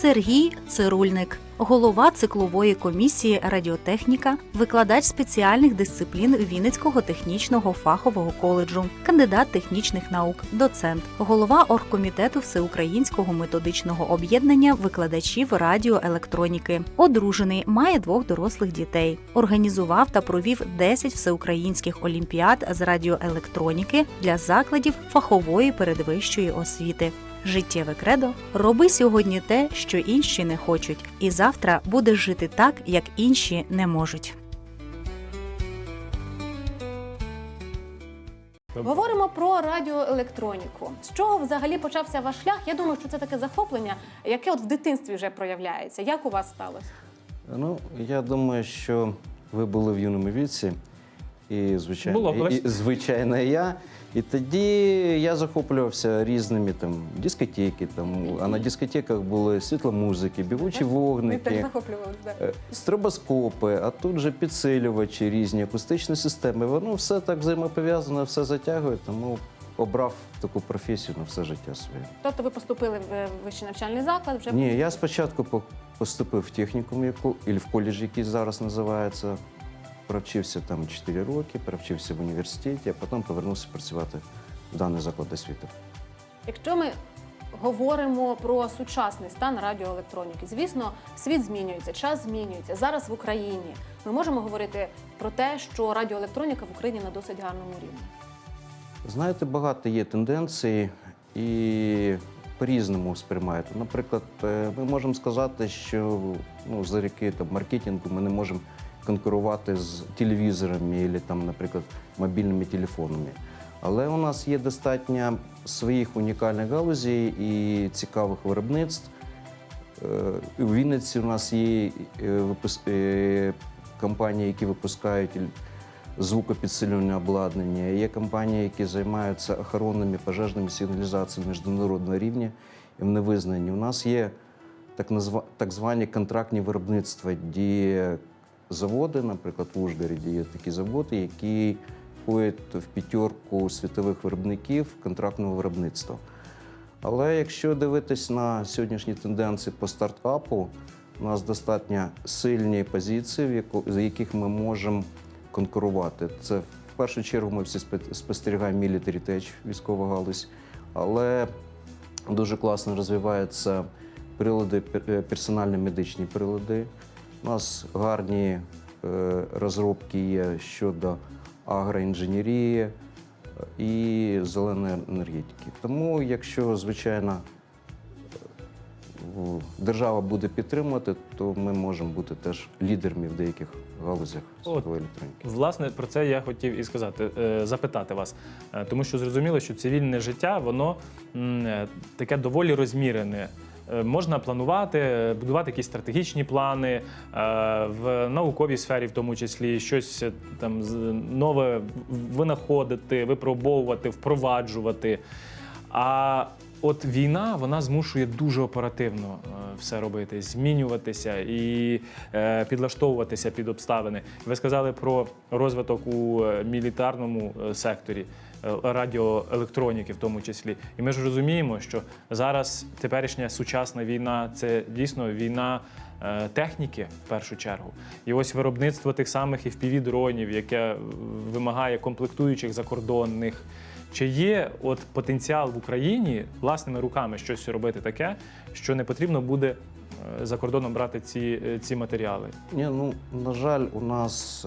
Сергій Цирульник, голова циклової комісії радіотехніка, викладач спеціальних дисциплін Вінницького технічного фахового коледжу, кандидат технічних наук, доцент, голова оргкомітету Всеукраїнського методичного об'єднання викладачів радіоелектроніки, одружений, має двох дорослих дітей, організував та провів 10 всеукраїнських олімпіад з радіоелектроніки для закладів фахової передвищої освіти. Життєве кредо. Роби сьогодні те, що інші не хочуть, і завтра будеш жити так, як інші не можуть. Говоримо про радіоелектроніку. З чого взагалі почався ваш шлях? Я думаю, що це таке захоплення, яке от в дитинстві вже проявляється. Як у вас сталося? Ну, я думаю, що ви були в юному віці, і звичайно, Було колись. і, звичайно, я. І тоді я захоплювався різними там дискотеки. Там, а на дискотеках були світломузики, бігучі Ви так вогники, захоплювалися. Да. е, стробоскопи, а тут же підсилювачі різні, акустичні системи. Воно все так взаємопов'язане, все затягує, тому обрав таку професію на все життя своє. Тобто ви поступили в е, вищий навчальний заклад, вже Ні, я спочатку по- поступив в технікум, яку, і в коледж, який зараз називається. Провчився там 4 роки, провчився в університеті, а потім повернувся працювати в даний заклад освіти. Якщо ми говоримо про сучасний стан радіоелектроніки, звісно, світ змінюється, час змінюється. Зараз в Україні ми можемо говорити про те, що радіоелектроніка в Україні на досить гарному рівні. Знаєте, багато є тенденцій і по-різному сприймають. Наприклад, е, ми можемо сказати, що ну, за ріки там, маркетингу ми не можемо конкурувати з телевізорами або, там, наприклад, мобільними телефонами. Але у нас є достатньо своїх унікальних галузей і цікавих виробництв. Е, У Вінниці у нас є е, е, компанії, які випускають звукопідсилювальне обладнання. Є компанії, які займаються охоронними пожежними сигналізаціями міжнародного рівня, і вони визнані. У нас є так звані контрактні виробництва, де заводи, наприклад, в Ужгороді є такі заводи, які входять в п'ятерку світових виробників контрактного виробництва. Але якщо дивитись на сьогоднішні тенденції по стартапу, у нас достатньо сильні позиції, за яких ми можемо конкурувати. Це в першу чергу ми всі спостерігаємо Military Tech, військова галузь, але дуже класно розвиваються прилади, пер- персональні медичні прилади. У нас гарні е, розробки є щодо агроінженерії е, і зеленої енергетики. Тому, якщо, звичайно, держава буде підтримувати, то ми можемо бути теж лідерами в деяких галузях світової електроніки. Власне, про це я хотів і сказати, е, запитати вас, Е, тому що зрозуміло, що цивільне життя воно е, таке доволі розмірене. Е, Можна планувати, е, будувати якісь стратегічні плани е, в науковій сфері, в тому числі щось там нове винаходити, випробовувати, впроваджувати. А от війна вона змушує дуже оперативно все робити, змінюватися і підлаштовуватися під обставини. Ви сказали про розвиток у мілітарному секторі. Е, Радіоелектроніки, в тому числі, і ми ж розуміємо, що зараз теперішня сучасна війна це дійсно війна е, техніки в першу чергу. І ось виробництво тих самих fpv дронів, яке вимагає комплектуючих закордонних. Чи є от потенціал в Україні власними руками щось робити таке, що не потрібно буде е, за кордоном брати ці, ці матеріали? Ні, ну, на жаль, у нас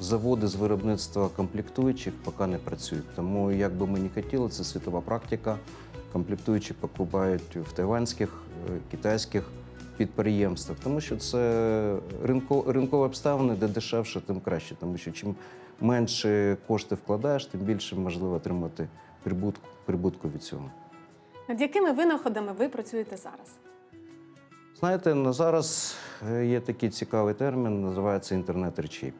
заводи з виробництва комплектуючих поки не працюють. Тому, як би ми не хотіли, це світова практика. Комплектуючі покупають в тайванських, е, китайських підприємствах, тому що це ринко, ринкові обставини, де дешевше, тим краще. Тому що чим менше кошти вкладаєш, тим більше можливо отримати прибутку, прибутку від цього. Над якими винаходами ви працюєте зараз? Знаєте, на зараз е, є такий цікавий термін, називається інтернет речей.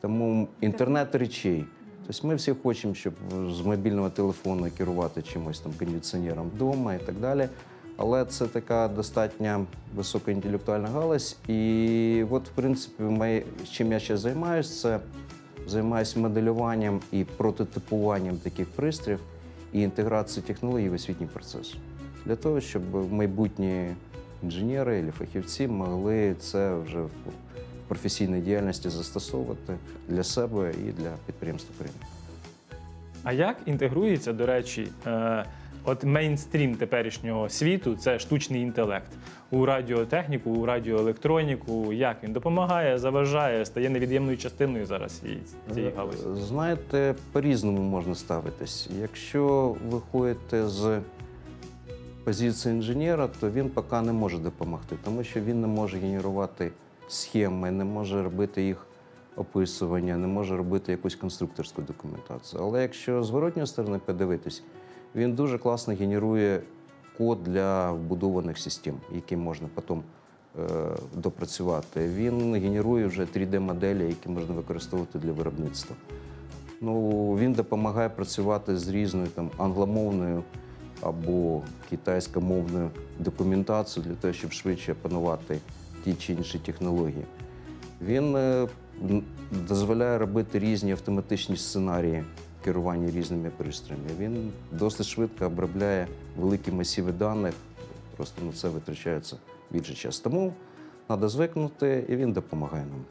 Тому інтернет речей. Тобто ми всі хочемо, щоб з мобільного телефону керувати чимось там кондиціонером вдома і так далі. Але це така достатньо високоінтелектуальна галузь. І от, в принципі, моє, чим я ще займаюся, це займаюся моделюванням і прототипуванням таких пристроїв і інтеграцією технологій в освітній процес. для того, щоб майбутні інженери або фахівці могли це вже професійній діяльності застосовувати для себе і для підприємств України. А як інтегрується, до речі, е, от мейнстрім теперішнього світу це штучний інтелект у радіотехніку, у радіоелектроніку? Як він допомагає, заважає, стає невід'ємною частиною зараз цієї галузі? Е, Знаєте, по-різному можна ставитись. Якщо ви ходите з позиції інженера, то він поки не може допомогти, тому що він не може генерувати схеми, не може робити їх описування, не може робити якусь конструкторську документацію. Але якщо зворотньої сторони подивитись, він дуже класно генерує код для вбудованих систем, які можна потім е, допрацювати. Він генерує вже 3D-моделі, які можна використовувати для виробництва. Ну, він допомагає працювати з різною там англомовною або китайськомовною документацією для того, щоб швидше опанувати ті чи інші технології. Він е, дозволяє робити різні автоматичні сценарії керування різними пристроями. Він досить швидко обробляє великі масиви даних, просто на це витрачається більше часу. Тому треба звикнути, і він допомагає нам.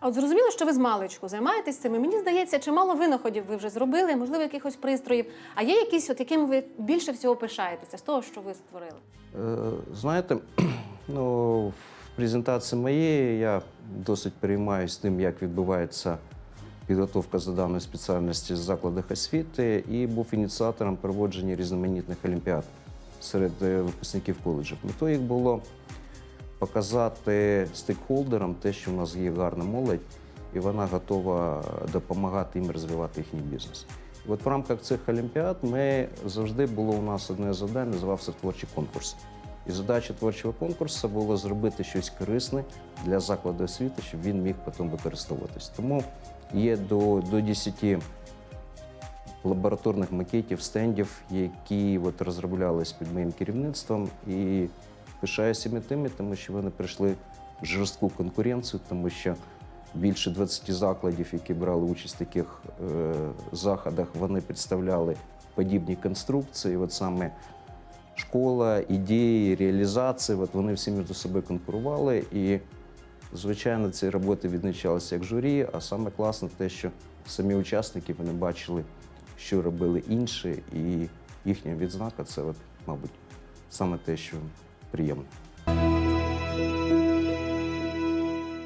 А от зрозуміло, що ви з маличку займаєтесь цим. і Мені здається, чимало винаходів ви вже зробили, можливо, якихось пристроїв. А є якісь, от якими ви більше всього пишаєтеся з того, що ви створили? Е, Знаєте, ну, презентації моєї я досить переймаюся тим, як відбувається підготовка за даною спеціальності в закладах освіти, і був ініціатором проводження різноманітних олімпіад серед е, випускників коледжів. Метою їх було показати стейкхолдерам те, що в нас є гарна молодь, і вона готова допомагати їм розвивати їхній бізнес. От в рамках цих олімпіад ми завжди було у нас одне завдання, називався творчий конкурс. І задача творчого конкурсу було зробити щось корисне для закладу освіти, щоб він міг потім використовуватись. Тому є до, до 10 лабораторних макетів, стендів, які от розроблялись під моїм керівництвом. І пишаюся іми тими, тому що вони прийшли в жорстку конкуренцію, тому що більше 20 закладів, які брали участь в таких е, заходах, вони представляли подібні конструкції. От саме школа, ідеї, реалізації, от вони всі між собою конкурували. І, звичайно, ці роботи відзначалися як журі, а саме класне те, що самі учасники вони бачили, що робили інші, і їхня відзнака це, от, мабуть, саме те, що приємно.